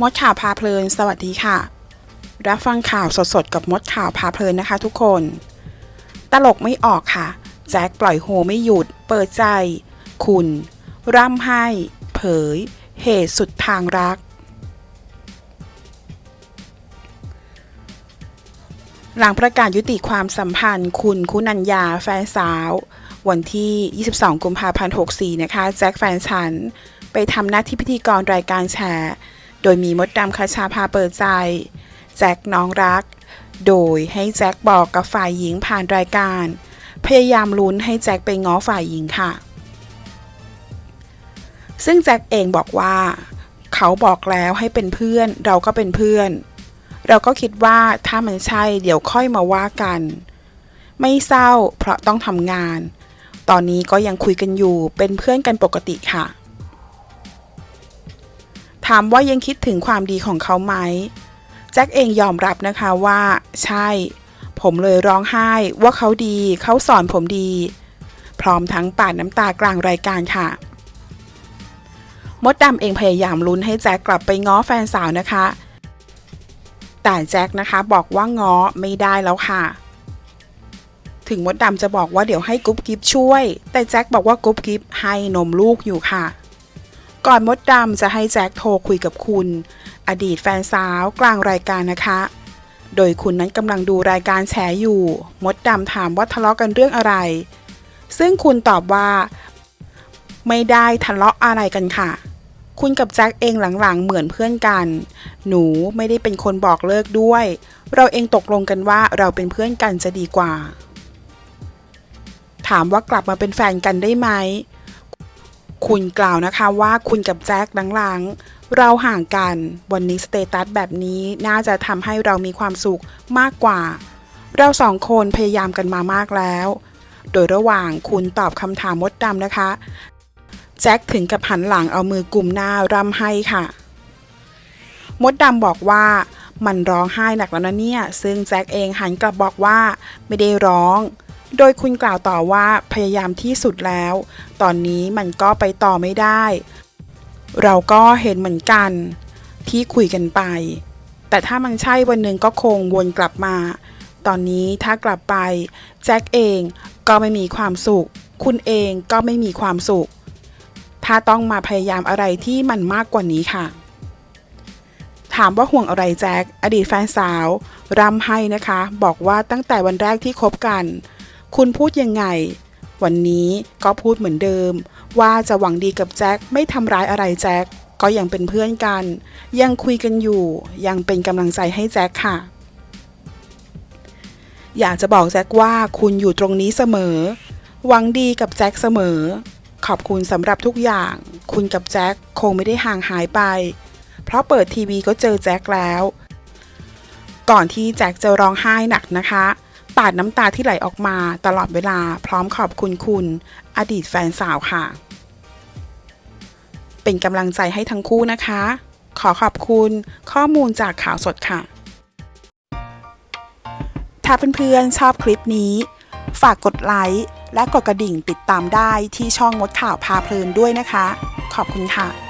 มดข่าวพาเพลิน สวัสดีค่ะ รับฟังข่าวสดๆ กับมดข่าวพาเพลินนะคะทุกคน ตลกไม่ออกค่ะ แจ็คปล่อยโฮไม่หยุด เปิดใจ คุณ ร่ำให้ เผย เหตุสุดทางรัก หลังประกาศยุติความสัมพันธ์ คุณคุณัญญาแฟนสาว วันที่ 22 กุมภาพันธ์ 64 นะคะ แจ็คแฟนฉัน ไปทำหน้าที่พิธีกรรายการแชร์ โดยมีมดดำคาชาพาเปิดใจ แจ็คน้องรัก โดยให้แจ็คบอกกับฝ่ายหญิงผ่านรายการ พยายามลุ้นให้แจ็คไปง้อฝ่ายหญิงค่ะ ซึ่งแจ็คเองบอกว่า เขาบอกแล้วให้เป็นเพื่อน เราก็เป็นเพื่อน เราก็คิดว่าถ้ามันใช่เดี๋ยวค่อยมาว่ากัน ไม่เศร้าเพราะต้องทำงาน ตอนนี้ก็ยังคุยกันอยู่เป็นเพื่อนกันปกติค่ะ ถามว่ายังคิดถึงความดีของเขาไหมแจ็คเองยอมรับนะคะว่า ใช่ ผมเลยร้องไห้ว่าเขาดีเขาสอนผมดี พร้อมทั้งปาดน้ำตากลางรายการค่ะ มดดำเองพยายามลุ้นให้แจ็คกลับไปง้อแฟนสาวนะคะ แต่แจ็คนะคะบอกว่าง้อไม่ได้แล้วค่ะ ถึงมดดำจะบอกว่าเดี๋ยวให้กุ๊บกิ๊บช่วย แต่แจ็คบอกว่ากุ๊บกิ๊บให้นมลูกอยู่ค่ะ ก่อนมดดำจะให้แจ็คโทรคุยกับคุณ อดีตแฟนสาวกลางรายการนะคะ โดยคุณนั้นกำลังดูรายการแฉอยู่ มดดำถามว่าทะเลาะกันเรื่องอะไร ซึ่งคุณตอบว่า ไม่ได้ทะเลาะอะไรกันค่ะ คุณกับแจ็คเองหลังๆเหมือนเพื่อนกัน หนูไม่ได้เป็นคนบอกเลิกด้วย เราเองตกลงกันว่าเราเป็นเพื่อนกันจะดีกว่า ถามว่ากลับมาเป็นแฟนกันได้ไหม คุณกล่าวนะคะว่าคุณกับแจ็คหลังๆ เราห่างกัน วันนี้สเตตัสแบบนี้น่าจะทำให้เรามีความสุขมากกว่า เราสองคนพยายามกันมามากแล้ว โดยระหว่างคุณตอบคำถามมดดำนะคะ แจ็คถึงกับหันหลังเอามือกลุ่มหน้าร่ำให้ค่ะ มดดำบอกว่ามันร้องไห้หนักแล้วนะเนี่ย ซึ่งแจ็คเองหันกลับบอกว่าไม่ได้ร้อง โดยคุณกล่าวต่อว่าพยายามที่สุดแล้ว ตอนนี้มันก็ไปต่อไม่ได้ เราก็เห็นเหมือนกัน ที่คุยกันไป แต่ถ้ามันใช่วันหนึ่งก็คงวนกลับมา ตอนนี้ถ้ากลับไปแจ็คเองก็ไม่มีความสุข คุณเองก็ไม่มีความสุข ถ้าต้องมาพยายามอะไรที่มันมากกว่านี้ค่ะ ถามว่าห่วงอะไรแจ็คอดีตแฟนสาวรำให้นะคะ บอกว่าตั้งแต่วันแรกที่คบกัน คุณพูดยังไง วันนี้ก็พูดเหมือนเดิม ว่าจะหวังดีกับแจ็คไม่ทำร้ายอะไรแจ็คก็ยังเป็นเพื่อนกัน ยังคุยกันอยู่ ยังเป็นกำลังใจให้แจ็คค่ะ อยากจะบอกแจ็คว่าคุณอยู่ตรงนี้เสมอ หวังดีกับแจ็คเสมอ ขอบคุณสำหรับทุกอย่าง คุณกับแจ็คคงไม่ได้ห่างหายไป เพราะเปิดทีวีก็เจอแจ็คแล้ว ก่อนที่แจ็คจะร้องไห้หนักนะคะ ปาดน้ำตาที่ไหลออกมาตลอดเวลาพร้อมขอบคุณคุณ อดีตแฟนสาวค่ะ เป็นกำลังใจให้ทั้งคู่นะคะ ขอขอบคุณข้อมูลจากข่าวสดค่ะ ถ้าเพื่อนๆชอบคลิปนี้ ฝากกดไลค์และกดกระดิ่งติดตามได้ที่ช่องมดข่าวพาเพลินด้วยนะคะ ขอบคุณค่ะ